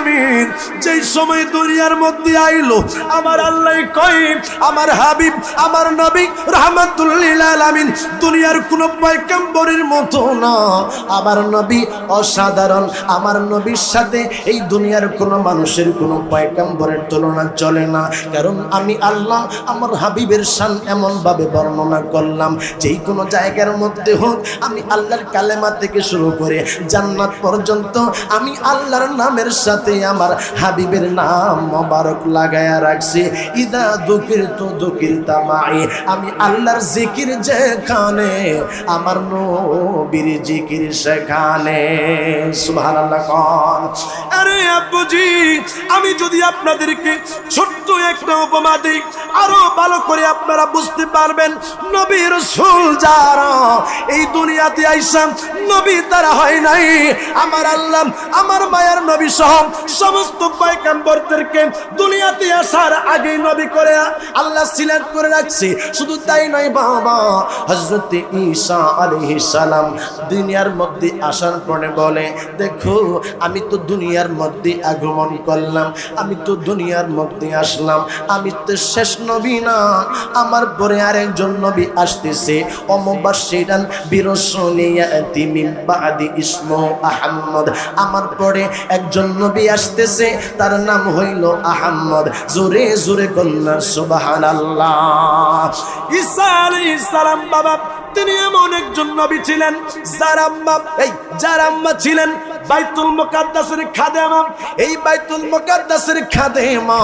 আলামিন যেই সময় দুনিয়ার মধ্যে আইলো, আমার আল্লাহ কই আমার হাবিব, আমার নবী রহমাতুল্লিল আলামিন, দুনিয়ার কোনো পয়গম্বরের মতো না। আমার নবী অসাধারণ, আমার নবীর সাথে এই দুনিয়ার কোনো মানুষের কোনো পয়গম্বরের তুলনা চলে না। কারণ আমি আল্লাহ, আমার হাবিবের শান এমনভাবে বর্ণনা করলাম। যেই কোনো জায়গার মধ্যে হোক, আমি আল্লাহর কালেমা থেকে শুরু করে জান্নাত পর্যন্ত আমি আল্লাহর নামের সাথে আমার হাবিবের নাম মোবারক লাগায়া রাখছি। ইদা দুকির তো দুকির তামাই। আমি আল্লাহর জিকির যেখানে, আমার নবীর জিকির সেখানে। সুবহানাল্লাহ কোন। আরে আব্বুজি, আমি যদি আপনাদেরকে ছোট্ট একটা উপমা দিই, আরও ভালো করে আপনারা বুঝতে পারবেন নবীর সুল যারা, এই দুনিয়াতে আইসাম নবী তারা হয় নাই। আমার আল্লাহ, আমার মায়ের নবী সহ সমস্ত দুনিয়াতে আসার নবী করে আল্লাহ সিলেক্ট করে রাখছে। শুধু তাই নয় বাবা হজরত সালাম দুনিয়ার মধ্যে আসার পরে বলে, দেখো, আমি তো দুনিয়ার মধ্যে আগমন করলাম, আমি তো দুনিয়ার মধ্যে আসলাম, আমি তো শেষ নবী না, আমার পরে আরেকজন নবী আসতেছে। অমবাসিরান বিরসলিয়াতি মিন বাদি আহমদ, আমার পরে একজন নবী আসতেছে তার নাম হইল আহম্মদ জোরে জোরে কন্যা আল্লাহ ইসা আলাইহিস সালাম বাবা তিনি এমন একজন নবী ছিলেন, যার আম্মা, এই, যার আম্মা ছিলেন বাইতুল মুকাদ্দাসের খাদেমা এই বাইতুল মুকাদ্দাসের খাদেমা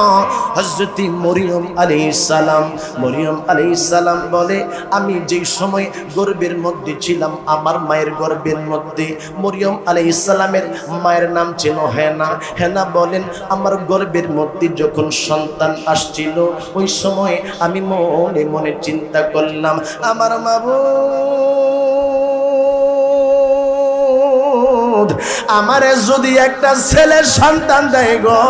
হযরত মরিয়ম আলাইহিস সালাম। মরিয়ম আলাইহিস সালাম বলে, আমি যেই সময় গর্ভের মধ্যে ছিলাম, আমার মায়ের গর্ভের মধ্যে মরিয়ম আলাইহিস সালামের মায়ের নাম ছিল হেনা। হেনা বলেন, আমার গর্ভের মধ্যে যখন সন্তান আসছিল, ওই সময় আমি মনে মনে চিন্তা করলাম, আমার মাবুদ আমারে যদি একটা ছেলে সন্তান দেয় গো,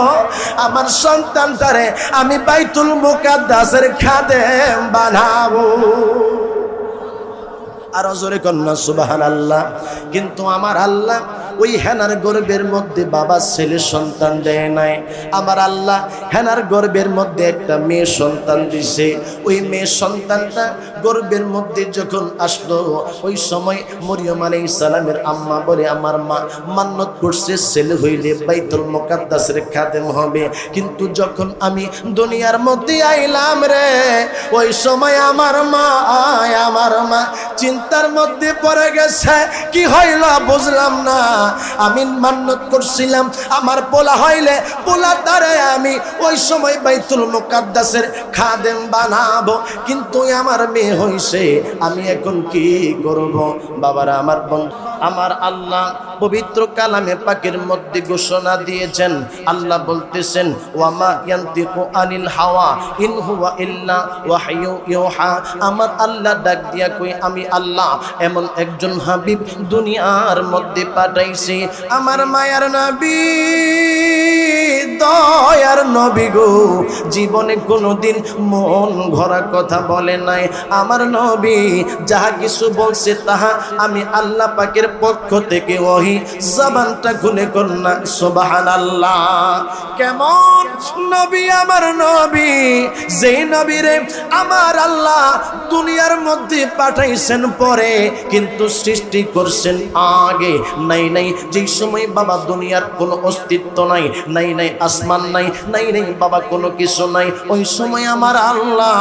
আমার সন্তানটারে আমি বাইতুল মুকাদ্দাসের খাদে বানাবো। আরও জোরে কন্যা সুবাহান আল্লাহ কিন্তু আমার আল্লাহ ওই হেনার গর্বের মধ্যে বাবা, ছেলে সন্তান দেয় নাই। আমার আল্লাহ হেনার গর্বের মধ্যে একটা মেয়ে সন্তান দিছে। ওই মেয়ে সন্তানটা গর্বের মধ্যে যখন আসলো, ওই সময় মরিয়ম আলাই সালামের আম্মা বলে, আমার মা মান্নত করছে, ছেলে হইলে বাইতুল মোকাদ্দাসের খাদেম হবে। কিন্তু যখন আমি দুনিয়ার মধ্যে আইলাম রে, ওই সময় আমার মা আয় আমার মা চিন্তার মধ্যে পড়ে গেছে। কি হইল বুঝলাম না। আমি মান্নত করছিলাম। আমার পোলা হইলে পোলা তারে আমি ওই সময় বাইতুল মুকাদ্দাসের খাদেম বানাবো। কিন্তু আমার মেয়ে হইছে, আমি এখন কি করব? বাবারা, আমার বন্ধু আমার আল্লাহ পবিত্র কালামে পাকের মধ্যে ঘোষণা দিয়েছেন। আল্লাহ বলতেছেন, ওয়ামা ইয়ান্তিকু আনিল হাওয়া, ইন হুয়া ইল্লা ওয়াহয়ু ইউহা। আমার আল্লাহ ডাক দিয়া কই, আমি আল্লাহ, এমন একজন হাবিব দুনিয়ার মধ্যে পাঠাইছি আমার মায়ার নবী দয়ার নবী গো। জীবনে কোনোদিন মন ভরা কথা বলে নাই। আমার নবী যাহা কিছু বলছে তাহা আমি আল্লাহ পাকের পক্ষ থেকে ওহি। জবানটা খুলে কন্যা সুবাহান আল্লাহ কেমন নবী আমার নবী? যেই নবীরে আমার আল্লাহ দুনিয়ার মধ্যে পাঠাইছেন পরে, কিন্তু সৃষ্টি করছেন আগে। নাই নাই, যেই সময় বাবা দুনিয়ার কোনো অস্তিত্ব নাই নাই নাই আসমান নাই নাই নাই বাবা, কোনো কিছু নাই। ওই সময় আমার আল্লাহ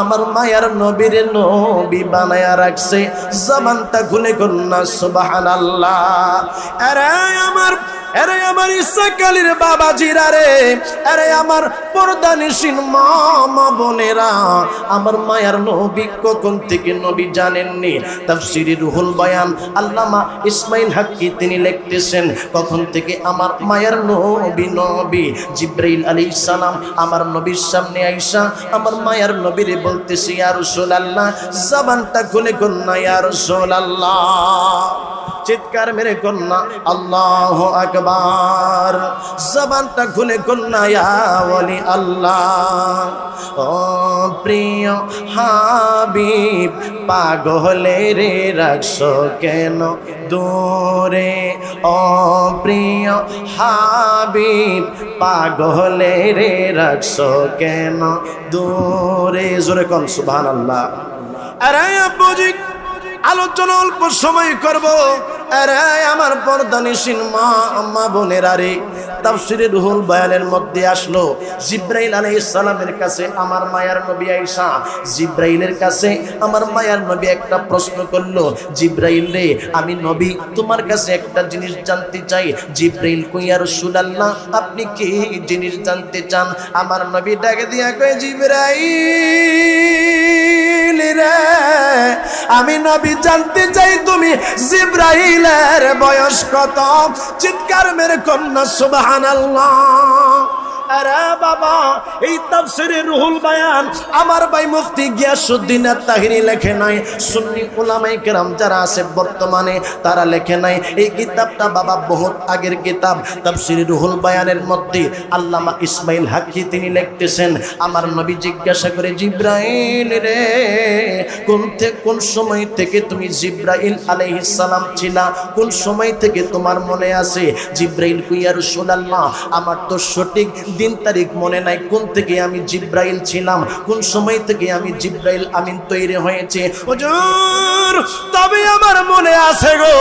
আমার মায়ার নবীর নবী বানায়া রাখছে। জামানটা খুলে কন্যা সুবাহান আল্লাহ আরে, আমার আরে আমার ইচ্ছা কালীর বাবা জিরা রে, আরে আমার পর্দানিসীন মামা বোনেরা, আমার মায়ার নবী কখন থেকে নবী জানেননি? তাফসিরি রুহুল বয়ান, আল্লামা ইসমাইল হাক্কি তিনি লিখতেছেন, কখন থেকে আমার মায়ার নবী নবী জিব্রাইল আলাইহিস সালাম আমার নবীর সামনে আইসা, আমার মায়ার নবীরে বলতেছে, ইয়া রাসূলুল্লাহ জবানটা খুলে কন্যা ইয়া রাসূলুল্লাহ। চিৎকার মেরে কন্যা, আল্লাহ আকবার। জবানটা খুলে কন্যা, ইয়া ওয়ালি আল্লাহ। ও প্রিয় হাবিব, পাগলে রে রাখছো কেন দূরে? ও প্রিয় হাবিব, পাগলে রে রাখছো কেন দূরে? জোরে কন সুবহান আল্লাহ আরে আব্বুজি আলোচনা অল্প সময় করব। আরে আমার পর্দানিসীন মা আম্মা বোনের আরে তাফসিরে রুহুল বয়ানের মধ্যে আসলো, জিব্রাইল আলাইহিস সালামের কাছে আমার মায়ার নবী আয়েশা, জিব্রাইলের কাছে আমার মায়ার নবী একটা প্রশ্ন করল, জিব্রাইল রে, আমি নবী, তোমার কাছে একটা জিনিস জানতে চাই, জিব্রাইল কইয়া রাসূলুল্লাহ আপনি কি জিনিস জানতে চান? আমার নবী ডাকে দিয়া কয়, জিব্রাইল রে, আমি নবী জানতে চাই তুমি জিব্রাইলের বয়স কত? চিৎকার মেরে কন্যা সুবহানাল্লাহ। আরে বাবা, এই তাফসিরে রুহুল বায়ান, আমার ভাই মুফতি গিয়াসউদ্দিন তাহিরি লেখে নাই, সুন্নি উলামায়ে কেরাম যারা আছে বর্তমানে, তারা লেখে নাই, এই কিতাবটা বাবা বহুত আগের কিতাব, তাফসিরে রুহুল বায়ানের মধ্যে আল্লামা ইসমাইল হাক্কি তিনি লিখতেছেন, আমার নবী জিজ্ঞাসা করে, জিব্রাইল রে, কোন থেকে কোন সময় থেকে তুমি জিব্রাইল আলাইহিস সালাম ছিলা? কোন সময় থেকে তোমার মনে আছে, জিব্রাইল কুইয়া রাসূলুল্লাহ, আমার তো সঠিক দিন তারিখ মনে নাই কোন থেকে আমি জিব্রাইল ছিলাম, কোন সময় থেকে আমি জিব্রাইল আমিন তৈরি হয়েছে। হুজুর, তবে আমার মনে আছে গো,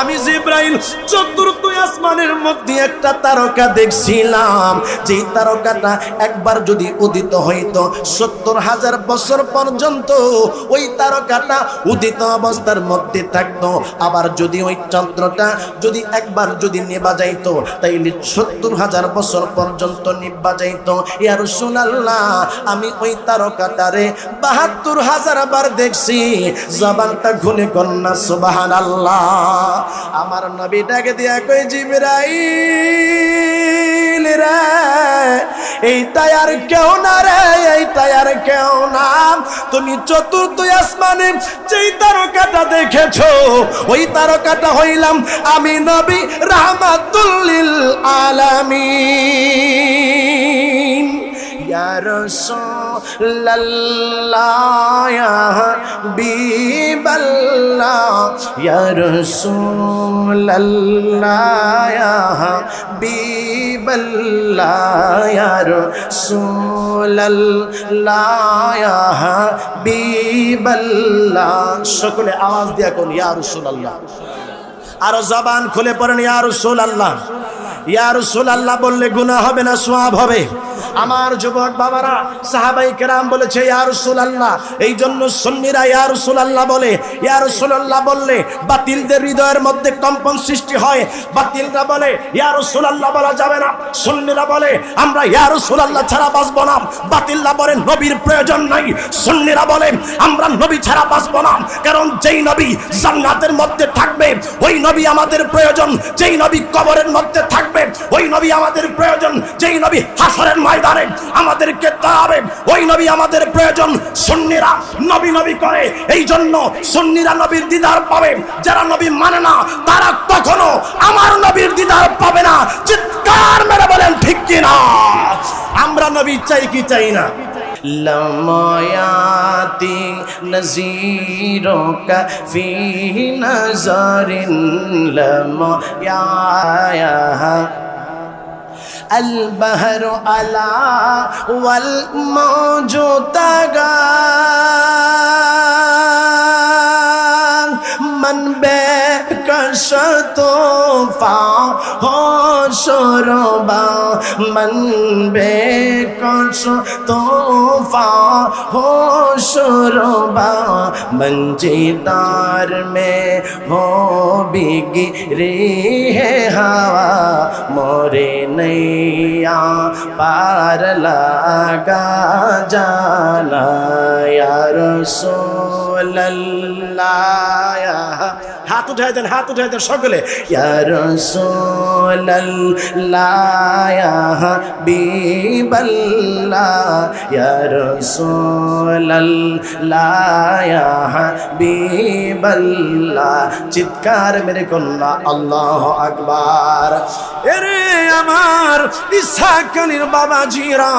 আমি জিব্রাইল চতুর্থ আসমানের মধ্যে একটা তারকা দেখছিলাম। যেই তারকাটা একবার যদি উদিত হইতো, সত্তর হাজার বছর পর্যন্ত ওই তারকাটা উদিত অবস্থার মধ্যে থাকতো। আবার যদি ওই চন্দ্রটা যদি একবার যদি নেবা যাইতো, তাইলে সত্তর হাজার বছর পর্যন্ত নিবা যাইতো ইয়ার সুনাল্লাহ আমি ওই তারকাটারে বাহাত্তর হাজার বার দেখছি। জবানটা ঘুনে কন্যা সুবাহান আল্লাহ আমার নবী ডাকে দিয়া কই জিবরাইল রে? এই তায়ার কেউ না রে, এই তায়ার কেউ না। তুমি চতুর্থ আসমানে যেই তারকাটা দেখেছ, ওই তারকাটা হইলাম আমি নবী রাহমাতুল্লিল আলামিন। সকলে আওয়াজ দিয়া কোন ইয়া রাসূলুল্লাহ আরও জবান খুলে পড়েন ইয়া রাসূলুল্লাহ ইয়া রাসূলুল্লাহ বললে গুনাহ হবে না সওয়াব হবে আমার যুবক বাবারা, সাহাবাই কেরাম বলেছে, ইয়া রাসূলুল্লাহ। এই জন্য সুন্নিরা ইয়া রাসূলুল্লাহ বলে। ইয়া রাসূলুল্লাহ বললে বাতিলদের হৃদয়ের মধ্যে কম্পন সৃষ্টি হয়। বাতিলরা বলে, ইয়া রাসূলুল্লাহ বলা যাবে না। সুন্নিরা বলে, আমরা ইয়া রাসূলুল্লাহ ছাড়া বাঁচব না। বাতিলরা বলে, নবীর প্রয়োজন নাই। সুন্নিরা বলে, আমরা নবী ছাড়া বাঁচব না। কারণ যেই নবী জান্নাতের মধ্যে থাকবে, ওই নবী আমাদের প্রয়োজন। যেই নবী কবরের মধ্যে থাকবে, ওই নবী আমাদের প্রয়োজন। যেই নবী হাসরের ময়দানে আমাদেরকে তাড়াবে ওই নবী আমাদের প্রয়োজন, সুন্নিরা নবী নবী করে। এই জন্য সুন্নিরা নবীর দিদার পাবে। যারা নবী মানে না, তারা কখনো আমার নবীর দিদার পাবে না। চিৎকার মেরে বলেন, ঠিক কিনা আমরা নবী চাই কি চাই না? লময়াতি নজিরোকা ফি নজরিন লময়া البحر على والموج تغان من بكش طوفا هو شربا من بكش طوفا هو شربا मंजीदार में हो बिगी रे है हवा मोरे नैया पार लगा जाना या रसूल अल्लाह या হাত দেন হাত দেন সকলে। চিৎকার মেরে কন্যা, আল্লাহ আকবার। এরে আমার ইসাকানির বাবাজিরা,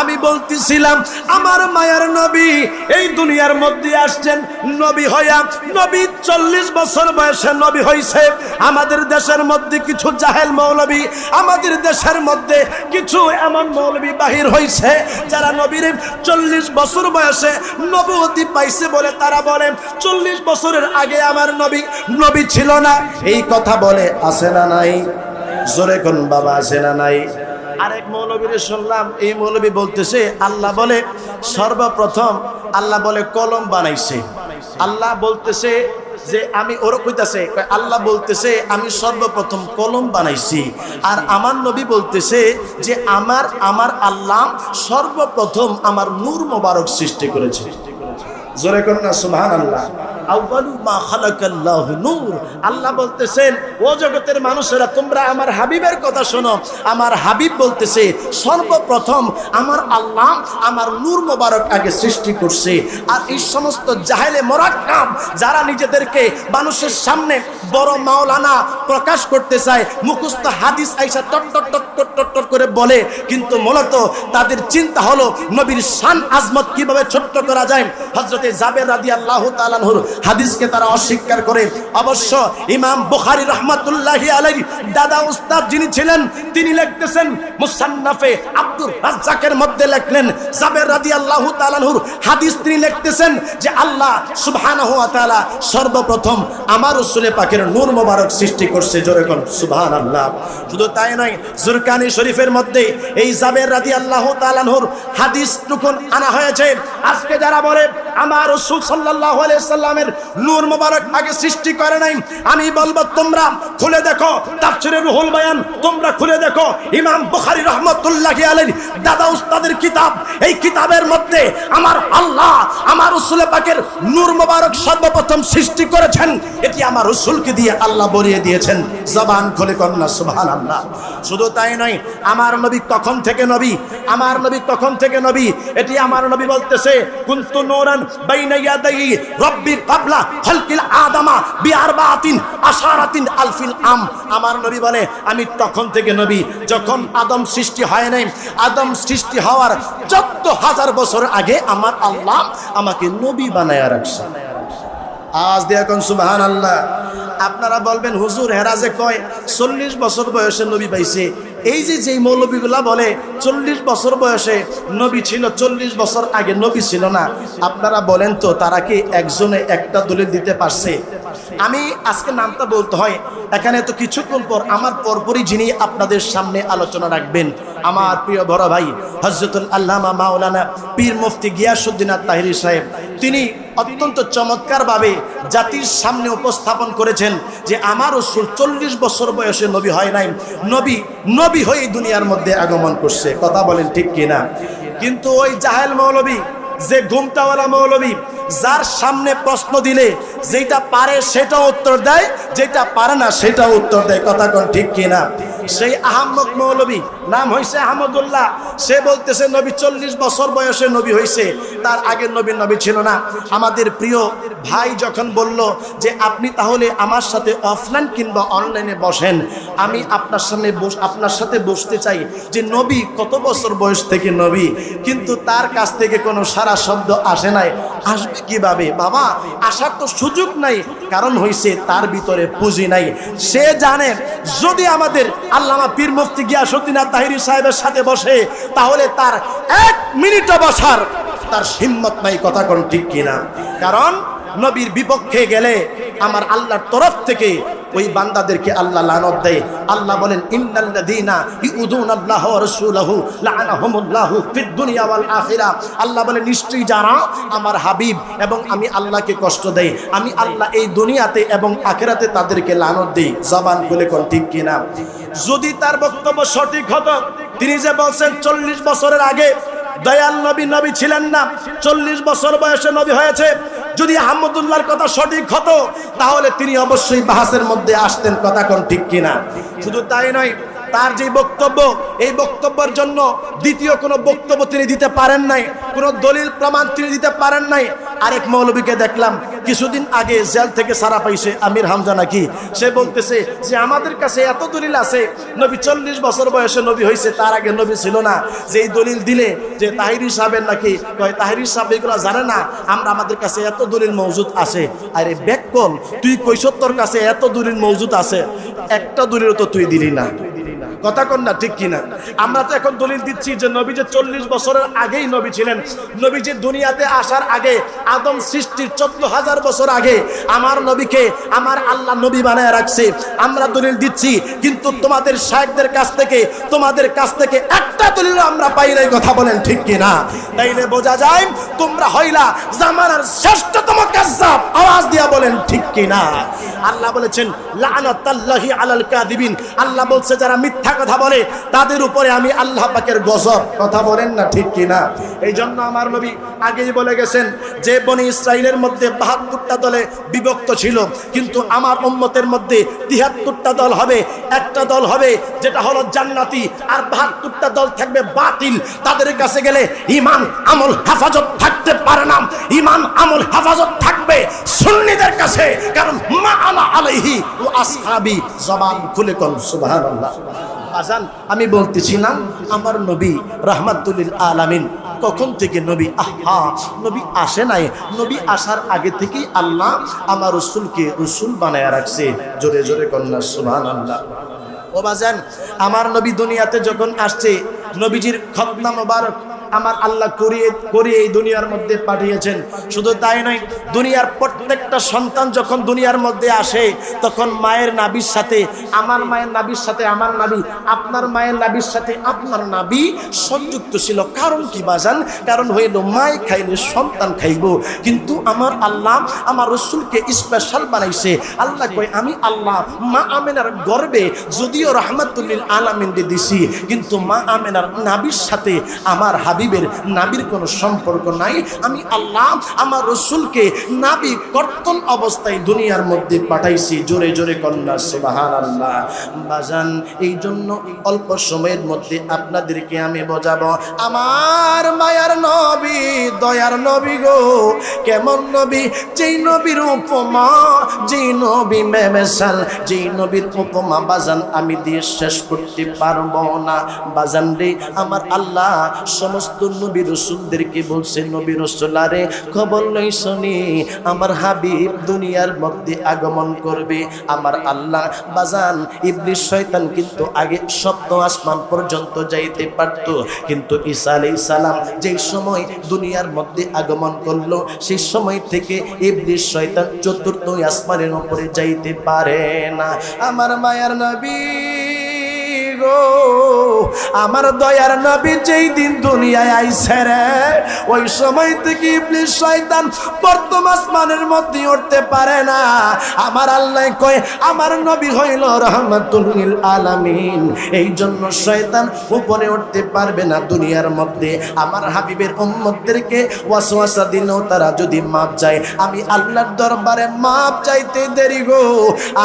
আমি বলতেছিলাম, আমার মায়ের নবী এই দুনিয়ার মধ্যে আসছেন নবী হইয়া, নবী চল্লিশ বছর বয়সে নবী হইছে। আমাদের দেশের মধ্যে কিছু জাহেল মৌলবী, আমাদের দেশের মধ্যে কিছু এমন মৌলবী বাহির হইছে, যারা নবীর চল্লিশ বছর বয়সে নবতী পাইছে বলে তারা বলে, চল্লিশ বছরের আগে আমার নবী নবী ছিল না। এই কথা বলে আসে না নাই? জোরে কোন, বাবা, আছে না নাই? আরেক মৌলবীরে শুনলাম, এই মৌলবী বলতেছে, আল্লাহ বলে, সর্বপ্রথম আল্লাহ বলে, কলম বানাইছে। আল্লাহ বলতেছে যে, আমি ওর কইতাছে আল্লাহ বলতেছে, আমি সর্বপ্রথম কলম বানাইছি। আর আমার নবী বলতেছে যে, আমার আমার আল্লাহ সর্বপ্রথম আমার নূর মোবারক সৃষ্টি করেছে। জোরে করুন না সুহান আল্লাহ আল্লাহ বলতেছেন, ও জগতের মানুষেরা, তোমরা আমার হাবিবের কথা শোনো। আমার হাবিব বলতেছে, সর্বপ্রথম আমার আল্লাহ আমার নূর মোবারক আগে সৃষ্টি করছে। আর এই সমস্ত জাহেলে মোরাক্কাম যারা নিজেদেরকে মানুষের সামনে বড় মাওলানা প্রকাশ করতে চায়, মুখস্থ হাদিস আইসা টট টট টট টট টট টট করে বলে, কিন্তু মূলত তাদের চিন্তা হলো নবীর শান আজমত কীভাবে ছোট্ট করা যায়। হজরতে জাবের রাদি আল্লাহ হাদিসকে তারা অস্বীকার করে। অবশ্য ইমাম বুখারি আলাই দাদা উস্তাদ যিনি ছিলেন, তিনি লিখতেছেন, মুসান্নাফে আব্দুর রাজ্জাকের মধ্যে জাবের রাদি আল্লাহ হাদিস তিনি লিখতেছেন যে আল্লাহ সর্বপ্রথম আমার রসুলে নূর মোবারক সৃষ্টি করছে। জোরে শুধু তাই নয় জুরকানি শরীফের মধ্যে এই জাবের রাদি আল্লাহ তালানহুর হাদিস টুকুন আনা হয়েছে। আজকে যারা বলে, আমার রসুল সাল্লাহ সাল্লামের নূর মোবারক আগে সৃষ্টি করে নাই, আমি বলব, তোমরা খুলে দেখো, তাফসিরে রুহুল বায়ান, তোমরা খুলে দেখো, ইমাম বুখারী রহমাতুল্লাহি আলাইহি, দাদা উস্তাদের কিতাব, এই কিতাবের মধ্যে আমার আল্লাহ, আমার রসুল পাকের নূর মোবারক সর্বপ্রথম সৃষ্টি করেছেন। এটি আমার রসুলকে দিয়ে আল্লাহ বলিয়ে দিয়েছেন। জবান খুলে কন্যা সুবহানাল্লাহ। শুধু তাই নয় আমার নবী তখন থেকে নবী, আমার নবী তখন থেকে নবী। এটি আমার নবী বলতেছে, কুন্তু নূরান বাইনা ইয়াদাই রব্বি কাবলা খালকিল আদামা বিআরবাতিন আশারাতিন আলফিল আম। আমার নবী বলে, আমি তখন থেকে নবী। যখন আদম সৃষ্টি হয় নাই, আদম সৃষ্টি হওয়ার চোদ্দ হাজার বছর আগে আমার আল্লাহ আমাকে নবী বানায়া রাখছে। আজ এখন সুবাহান আল্লাহ আপনারা বলবেন, হুজুর হেরাজে কয়, চল্লিশ বছর বয়সে নবী পাইছে। এই যে যেই মৌলবীগুলা বলে, চল্লিশ বছর বয়সে নবী ছিল, চল্লিশ বছর আগে নবী ছিল না। আপনারা বলেন তো, তারা কি একজনে একটা দলিল দিতে পারছে? আমি আজকে নামটা বলতে হয়, এখানে তো কিছুক্ষণ পর আমার পরপরই যিনি আপনাদের সামনে আলোচনা রাখবেন, আমার প্রিয় বড় ভাই হজরতুল আল্লামা মাওলানা পীর মুফতি গিয়াসুদ্দিন তাহিরি সাহেব। তিনি অত্যন্ত চমৎকারভাবে জাতির সামনে উপস্থাপন করেছেন যে, আমার চল্লিশ বছর বয়সে নবী হয় নাই। নবী নবী হয়ে দুনিয়ার মধ্যে আগমন করছে। কথা বলেন ঠিক কিনা? কিন্তু ওই জাহেল মৌলবী, যে ঘুমটাওয়ালা মৌলবী, যার সামনে প্রশ্ন দিলে যেটা পারে সেটা উত্তর দেয় যেটা পারে না সেটা উত্তর দেয়। কথা কোন ঠিক কিনা? সেই আহম্মদ মৌলবী নাম হয়েছে আহমদুল্লাহ। সে বলতেছে, নবী চল্লিশ বছর বয়সে নবী হয়েছে তার আগের নবী নবী ছিল না। আমাদের প্রিয় ভাই যখন বলল যে, আপনি তাহলে আমার সাথে অফলাইন কিংবা অনলাইনে বসেন। আমি আপনার সামনে বস, আপনার সাথে বসতে চাই যে, নবী কত বছর বয়স থেকে নবী? কিন্তু তার কাছ থেকে কোনো সারা শব্দ আসে নাই। আসবে কীভাবে? বাবা, আসার তো সুযোগ নাই। কারণ হয়েছে তার ভিতরে পুঁজি নাই। সে জানে, যদি আমাদের আল্লামা পীর মুফতি গিয়াসুদ্দিন আর তাহিরি সাহেবের সাথে বসে, তাহলে তার এক মিনিটও বসার তার হিম্মত নাই, কথা কোন ঠিক কিনা? কারণ নবীর বিপক্ষে গেলে আমার আল্লাহর তরফ থেকে ওই বান্দাদেরকে আল্লাহ লানত দেয়। আল্লাহ বলেন, ইন্নাল্লাযীনা ইউদুনাল্লাহ ওয়া রাসূলাহু লাআনাহুমুল্লাহু ফিদ দুনিয়া ওয়াল আখিরা আল্লাহ বলে নিশ্চয়ই যারা আমার হাবিব এবং আমি আল্লাহকে কষ্ট দেই, আমি আল্লাহ এই দুনিয়াতে এবং আখিরাতে তাদেরকে লানত দেই। জবান খুলে কোন ঠিক কিনা? যদি তার বক্তব্য সঠিক হতো, তিনি যে বলছেন, চল্লিশ বছরের আগে দয়াল নবী নবী ছিলেন না। চল্লিশ বছর বয়সে নবী হয়েছে। যদি আহমদুল্লাহর কথা সঠিক হতো, তাহলে তিনি অবশ্যই বাহাসের মধ্যে আসতেন, কথা কোন ঠিক কিনা? শুধু তাই নয়, তার যে বক্তব্য, এই বক্তব্যের জন্য দ্বিতীয় কোনো বক্তব্য তিনি দিতে পারেন নাই, কোনো দলিল, প্রমাণ তিনি দিতে পারেন নাই। আরেক মৌলবীকে দেখলাম কিছুদিন আগে জেল থেকে সারা পাইছে আমির হামজা নাকি। সে বলতেছে যে, আমাদের কাছে এত দলিল আছে, নবী চল্লিশ বছর বয়সে নবী হয়েছে তার আগে নবী ছিল না। যে এই দলিল দিলে যে তাহিরি সাহেবের নাকি, কয়, তাহিরি সাহেব এগুলো জানে না, আমরা আমাদের কাছে এত দলিল মজুদ আছে। আরে বেকল তুই কৈশত্তর কাছে এত দলিল মজুদ আছে, একটা দলিল তো তুই দিলি না। কথা কন না, ঠিক কিনা? আমরা তো এখন দলিল দিচ্ছি যে, নবী যে চল্লিশ বছরের আগেই নবী ছিলেন, নবী যে দুনিয়াতে আসার আগে আদম সৃষ্টির চোদ্দ হাজার বছর আগে আমার নবীকে আমার আল্লাহ নবী বানায় রাখছে। আমরা দলিল দিচ্ছি, কিন্তু তোমাদের শাহেকদের কাছ থেকে, তোমাদের কাছ থেকে একটা দলিল আমরা পাই নাই, কথা বলেন ঠিক কিনা? তাইলে বোঝা যায়, তোমরা হইলা জামানার শ্রেষ্ঠতম কাজ্জাব। আওয়াজ দিয়া বলেন ঠিক কিনা? আল্লাহ বলেছেন, লানাতাল্লাহি আলাল কাযিবিন। আল্লাহ বলছে, যারা মিথ্যা কথা বলে, তাদের উপরে আমি আল্লাহ পাকের গজব। কথা বলেন না ঠিক কিনা? এই জন্য আমার নবী আগেই বলে গেছেন যে বনি ইসরায়েলের মধ্যে বাহাত্তরটা দলে বিভক্ত ছিল, কিন্তু আমার উম্মতের মধ্যে তিহাত্তরটা দল হবে, একটা দল হবে যেটা হলো জান্নাতি, আর বাহাত্তরটা দল থাকবে বাতিল। তাদের কাছে গেলে ইমান আমল, হেফাজত থাকতে পারে না। ইমান আমল, হেফাজত থাকবে সুন্নিদের কাছে, কারণ মা আনা আলাইহি ও আসহাবি জবান খুলে কল সুবহানাল্লাহ। আজান, আমি বলতেছিলাম, আমার নবী রহমাতুল্লিল আলামিন, কখন থেকে নবী আহা, নবী আসে নাই? নবী আসার আগে থেকেই আল্লাহ আমার রসুলকে রসুল বানায় রাখছে। জোরে জোরে কন্যা সুহান আল্লাহ ও বাজান, আমার নবী দুনিয়াতে যখন আসছে, নবীজির খতনা মোবারক আমার আল্লাহ করিয়ে করিয়ে এই দুনিয়ার মধ্যে পাঠিয়েছেন। শুধু তাই নয়, দুনিয়ার প্রত্যেকটা সন্তান যখন দুনিয়ার মধ্যে আসে, তখন মায়ের নাবির সাথে, আমার মায়ের নাবির সাথে আমার নাবি, আপনার মায়ের নাবির সাথে আপনার নাবি সংযুক্ত ছিল। কারণ কি বাজান? কারণ হইল মায় খাইলে সন্তান খাইব। কিন্তু আমার আল্লাহ আমার রসুলকে স্পেশাল বানাইছে। আল্লাহ কই আমি আল্লাহ, মা আমেনার গর্বে যদিও রহমাতুল্লিল আলামিন দিছি, কিন্তু মা আমেনার নাবির সাথে আমার হাবিবের নাবির কোনো সম্পর্ক নাই। আমি আল্লাহ আমার রসুলকে নাবি কর্তন অবস্থায় দুনিয়ার মধ্যে পাঠাইছি। জোরে জোরে কন্যা সুবাহান আল্লাহ বাজান এই জন্য অল্প সময়ের মধ্যে আপনাদেরকে আমি বোঝাবো, আমার মায়ার নবী, দয়ার নবী গো, কেমন নবী? যেই নবীর উপমা, যেই নবী মেমেশাল যেই নবীর উপমা বাজান, আমি দিয়ে শেষ করতে পারব না। বাজান রে, আমার আল্লাহ সমস্ত নবী রসুলদেরকে নবী রসুলারে খবর আমার হাবিব দুনিয়ার মধ্যে আগমন করবে। আমার আল্লাহ বাজান ইবলিশ শয়তান কিন্তু আগে সপ্ত আসমান পর্যন্ত যাইতে পারত। কিন্তু ঈসা আলাইহিস সালাম যেই সময় দুনিয়ার মধ্যে আগমন করল, সেই সময় থেকে ইবলিশ শয়তান চতুর্থ আসমানের উপরে যাইতে পারে না। আমার মায়ার নবী গো, আমার দয়ার নবী যেই দিন দুনিয়ায় আইছে রে, ওই সময় থেকে ইবলিশ শয়তান প্রথম আসমানের মধ্যে উঠতে পারে না। আমার আল্লাহ কয়, আমার নবী হইল রহমাতুল আলামিন। এই জন্য শয়তান উপরে উঠতে পারবে না দুনিয়ার মধ্যে। আমার হাবিবের উম্মতদেরকে ওয়াসওয়াসা দিলেও তারা যদি মাপ চায় আমি আল্লাহর দরবারে মাপ চাইতে দেরি গো।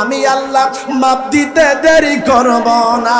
আমি আল্লাহ মাপ দিতে দেরি করব না।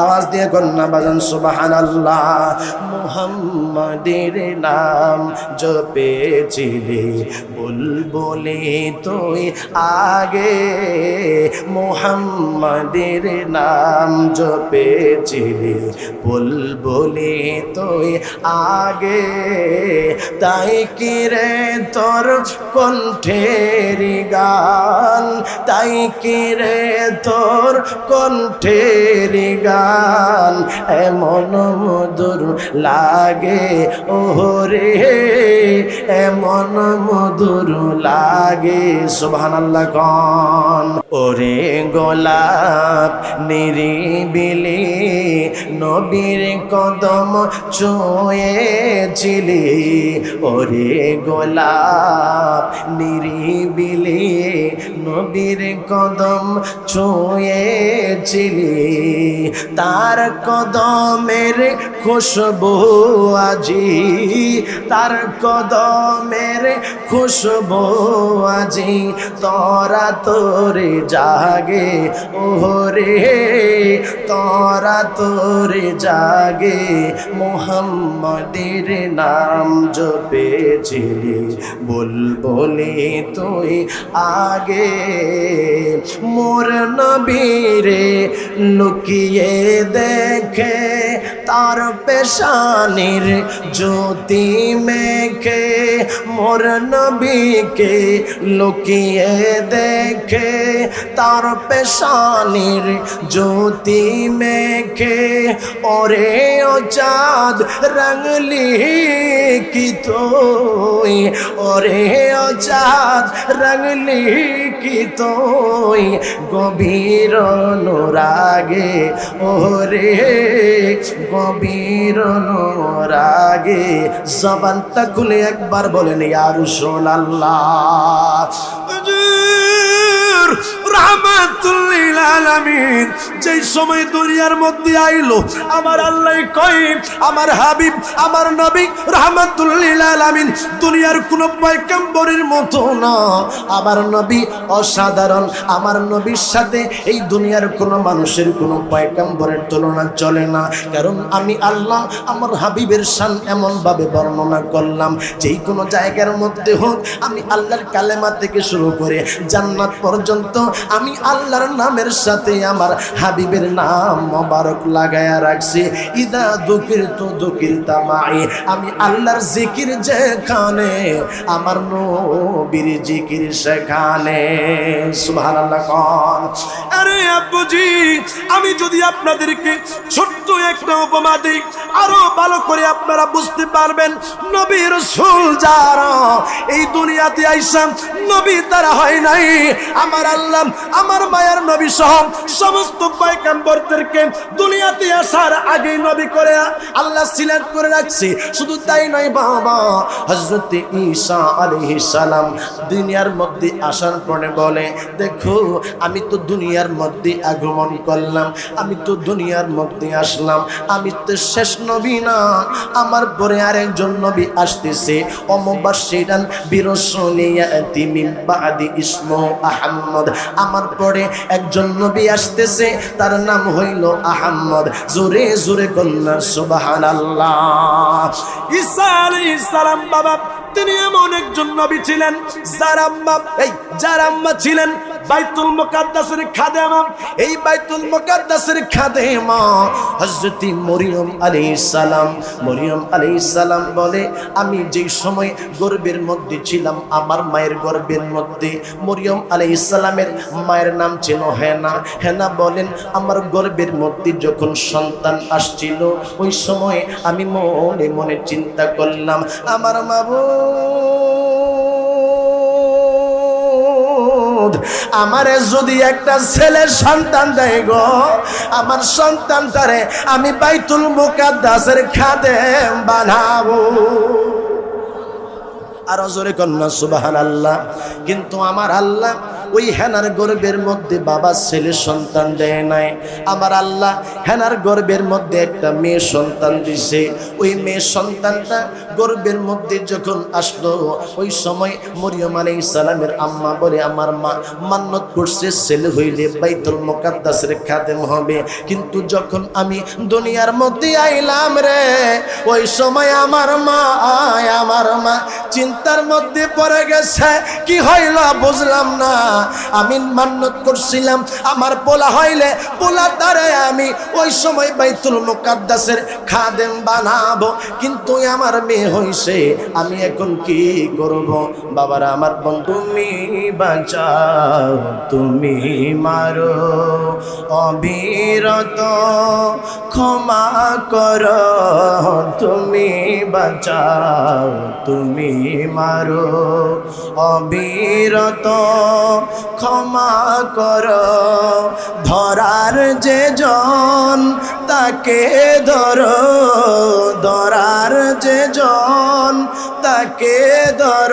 আওয়াজ দিয়ে কন্যা বাজান সুবাহান আল্লাহ মুহাম্মাদের নাম জপেছিলি, বুলবুলি তুই আগে, মুহাম্মাদের নাম জপেছিলি, বুলবুলি তুই আগে, তাই কি রে তোর কণ্ঠের গান, তাই কি রে তোর কণ্ঠের গান? এমন মধুর লাগে। ওরে এমন মধুর লাগে। সুবহানাল্লাহ গন ওরে গোলাপ, নিরিবিলি নবীর কদম ছুঁয়েছিলি। ওরে গোলাপ, নিরিবিলি নবীর কদম ছুঁয়েছিলি। তার কদমের খুশবু আজি, তার কদমের খুশবু আজি। তরা তোরে জাগে ওরে তরা তোরে জাগে। মোহাম্মদের নাম জপেছিলি, বলবলি তুই আগে। মোর নবীরে লুকিয়ে দেখে তার পেশানির জ্যোতি মেখে, মোর নবীকে লুকিয়ে দেখে, তার পেশানির জ্যোতি মেখে, ওরে ও চাঁদ রঙলি কি তুই? ওরে ও চাঁদ রঙলি কি তুই? গভীর অনুরাগে, ওরে গভীর জবান জবানটা খুলে একবার বলেন ইয়ার সোনাল্লাহ রহমাতুল্লিল আলামিন, যেই সময় দুনিয়ার মধ্যে আইলো, আমার কই আমার হাবিব, আমার নবী রহমাতুল্লিল আলামিন, দুনিয়ার কোন পয়গম্বরের মতো না। আমার নবী অসাধারণ, আমার নবীর সাথে এই দুনিয়ার কোন মানুষের কোন পয়গম্বরের তুলনা চলে না। কারণ আমি আল্লাহ, আমার হাবিবের এমন ভাবে বর্ণনা করলাম, যেই কোনো জায়গার মধ্যে হোক, আমি আল্লাহর কালেমা থেকে শুরু করে জান্নাত পর্যন্ত আমি আল্লাহর নামের সাথে আমার হাবিবের নাম মোবারক লাগায়া রাখছি। ইদা দুকির তো দুকির তামাই আমি আল্লাহর জিকির যেখানে, আমার নবীর জিকির সেখানে। কোন। আরে আব্বুজি, আমি যদি আপনাদেরকে ছোট্ট একটা উপমা দিই, আরও ভালো করে আপনারা বুঝতে পারবেন নবীর রসুল যারা এই দুনিয়াতে আইসাম নবী তারা হয় নাই। আমার আল্লাহ আমার মায়ের নবী সহ সমস্ত পয়গাম্বরদেরকে দুনিয়াতে আসার আগে নবী করে আল্লাহ সিলেক্ট করে রাখছে। শুধু তাই নয় বাবা হজরত ঈসা আলাইহিস সালাম দুনিয়ার মধ্যে আসার পরে বলে, দেখো, আমি তো দুনিয়ার মধ্যে আগমন করলাম, আমি তো দুনিয়ার মধ্যে আসলাম, আমি তো শেষ নবী না। আমার পরে আরেকজন নবী আসতেছে অমবাসিরান বিরসলিয়া তিমিন বাদি ইসমো আহম্মদ আমার পরে একজন নবী আসতেছে, তার নাম হইল আহম্মদ জোরে জোরে কন্যা সুবাহ আল্লাহ ইসা আলাইহিস সালাম বাবা তিনি এমন একজন নবী ছিলেন, যার আম্মা, এই, যার আম্মা ছিলেন বাইতুল মুকাদ্দাসের খাদেমা এই বাইতুল মুকাদ্দাসের খাদেমা হযরতি মরিয়ম আলাইহিস সালাম। মরিয়ম আলাইহিস সালাম বলে, আমি যেই সময় গর্ভের মধ্যে ছিলাম, আমার মায়ের গর্ভের মধ্যে মরিয়ম আলাইহিস সালামের মায়ের নাম ছিল হেনা। হেনা বলেন, আমার গর্ভের মধ্যে যখন সন্তান আসছিল, ওই সময় আমি মনে মনে চিন্তা করলাম, আমার মাবু আমারে যদি একটা ছেলের সন্তান দেয় গো, আমার সন্তান সন্তানটারে আমি বাইতুল মুকাদ্দাসের খাদে বানাবো। আর জোরে কন্যা সুবাহান আল্লাহ কিন্তু আমার আল্লাহ ওই হেনার গর্বের মধ্যে বাবা ছেলে সন্তান দেয় নাই। আমার আল্লাহ হেনার গর্বের মধ্যে একটা মেয়ে সন্তান দিছে। ওই মেয়ে সন্তানটা গর্বের মধ্যে যখন আসলো, ওই সময় মরিয়ম আলাই সালামের আম্মা বলে, আমার মা মান্নত করছে ছেলে হইলে বাইতুল মোকাদ্দাসের খাদেম হবে। কিন্তু যখন আমি দুনিয়ার মধ্যে আইলাম রে, ওই সময় আমার মা, আয় আমার মা চিন্তার মধ্যে পড়ে গেছে। কি হইল বুঝলাম না। আমি মান্নত করছিলাম আমার পোলা হইলে পোলা তারে আমি ওই সময় বাইতুল মুকাদ্দাসের খাদেম বানাবো। কিন্তু আমার মেয়ে হইছে, আমি এখন কি করব? বাবারা আমার বন্ধু, তুমি বাঁচাও, তুমি মারো, অবিরত ক্ষমা কর, তুমি বাঁচাও, তুমি মারো, অবিরত ক্ষমা কর, ধরার যে জন তাকে ধর ধরার যে জন তাকে ধর।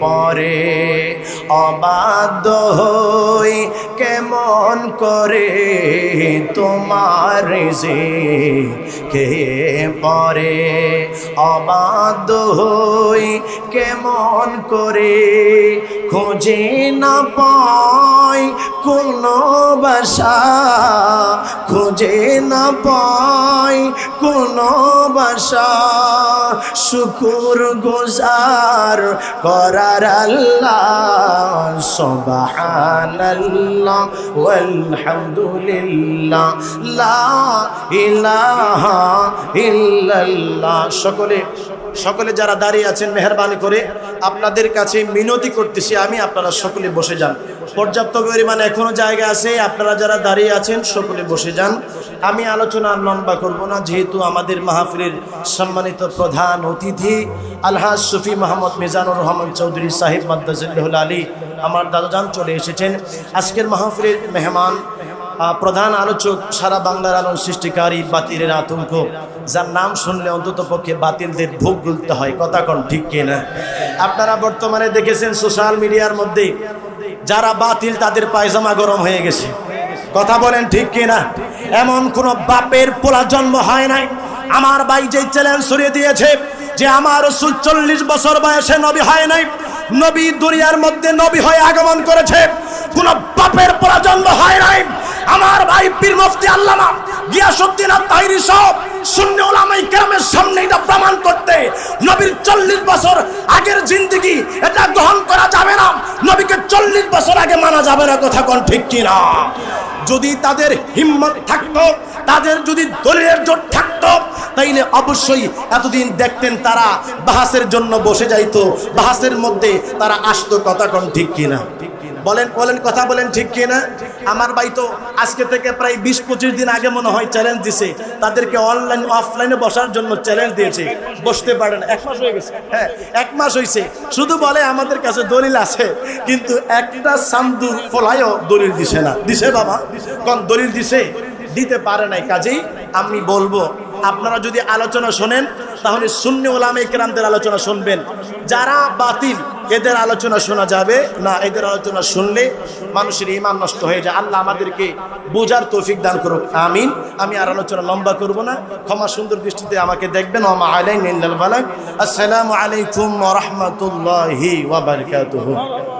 পরে? অবাধ্য হই কেমন করে তোমার রিজিকে পরে? অবাধ্য হই কেমন করে খোঁজে না পাই কোনো বাসা। খোঁজে না পাই কোনো বাসা। শুকুর গুজার করার আল্লাহ সুবহানাল্লাহ ইল্লাল্লাহ। সকলে সকলে যারা দাঁড়িয়ে আছেন মেহরবানি করে, আপনাদের কাছে মিনতি করতেছি আমি, আপনারা সকলে বসে যান। পর্যাপ্ত পরিমাণে এখনও জায়গা আছে, আপনারা যারা দাঁড়িয়ে আছেন সকলে বসে যান। আমি আলোচনা লম্বা করব না, যেহেতু আমাদের মাহফিলের সম্মানিত প্রধান অতিথি আলহাজ সুফি মোহাম্মদ মিজানুর রহমান চৌধুরী সাহিব মাদ্দাজুল্লাহুল আলী, আমার দাদাজান চলে এসেছেন। আজকের মাহফিলের মেহমান প্রধান আলোচক সারা বাংলার আলোর সৃষ্টিকারী বাতিলের আতঙ্ক, যার নাম শুনলে অন্তত পক্ষে বাতিলদের ভোগ গুলতে হয়। কথা কন ঠিক কিনা? আপনারা বর্তমানে দেখেছেন সোশ্যাল মিডিয়ার মধ্যে যারা বাতিল তাদের পায়জামা গরম হয়ে গেছে। কথা বলেন ঠিক কিনা? এমন কোন বাপের পোলা জন্ম হয় নাই? আমার ভাই যে চ্যালেঞ্জ সরিয়ে দিয়েছে যে আমার চল্লিশ বছর বয়সে নবী হয় নাই, নবী দুনিয়ার মধ্যে নবী হয়ে আগমন করেছে, কোন বাপের পোলা জন্ম হয় নাই। আমার ভাই পীর মুফতি আল্লামা গিয়াসউদ্দিন আত-তাহিরি সব শূন্য ওলামাই কেরামের সামনে এটা প্রমাণ করতে নবীর চল্লিশ বছর আগের জিন্দগি এটা গ্রহণ করা যাবে না। নবীকে চল্লিশ বছর আগে মানা যাবে না কথা কোন ঠিক কিনা? যদি তাদের হিম্মত থাকতো, তাদের যদি দলের জোট থাকতো, তাইলে অবশ্যই এতদিন দেখতেন তারা বাহাসের জন্য বসে যাইতো, বাহাসের মধ্যে তারা আসতো কথা কোন ঠিক কি কিনা? বলেন বলেন, কথা বলেন, ঠিক কিনা? আমার ভাই তো আজকে থেকে প্রায় বিশ, পঁচিশ দিন আগে মনে হয় চ্যালেঞ্জ দিছে। তাদেরকে অনলাইন অফলাইনে বসার জন্য চ্যালেঞ্জ দিয়েছে। বসতে পারেন এক মাস হয়ে গেছে। হ্যাঁ এক মাস হয়েছে শুধু বলে আমাদের কাছে দলিল আছে, কিন্তু একটা সামদুর ফলায়ও দলিল দিছে না। দিছে বাবা? কোন দলিল দিছে? দিতে পারে নাই। কাজেই আমি বলব, আপনারা যদি আলোচনা শোনেন, তাহলে শূন্য ওলামে কেরামদের আলোচনা শুনবেন। যারা বাতিল, এদের আলোচনা শোনা যাবে না, এদের আলোচনা শুনলে মানুষের ইমান নষ্ট হয়ে যায়। আল্লাহ আমাদেরকে বোঝার তৌফিক দান করুক। আমিন। আমি আর আলোচনা লম্বা করব না। ক্ষমা সুন্দর দৃষ্টিতে আমাকে দেখবেন। আসসালামু আলাইকুম রাহমাতুল্লাহি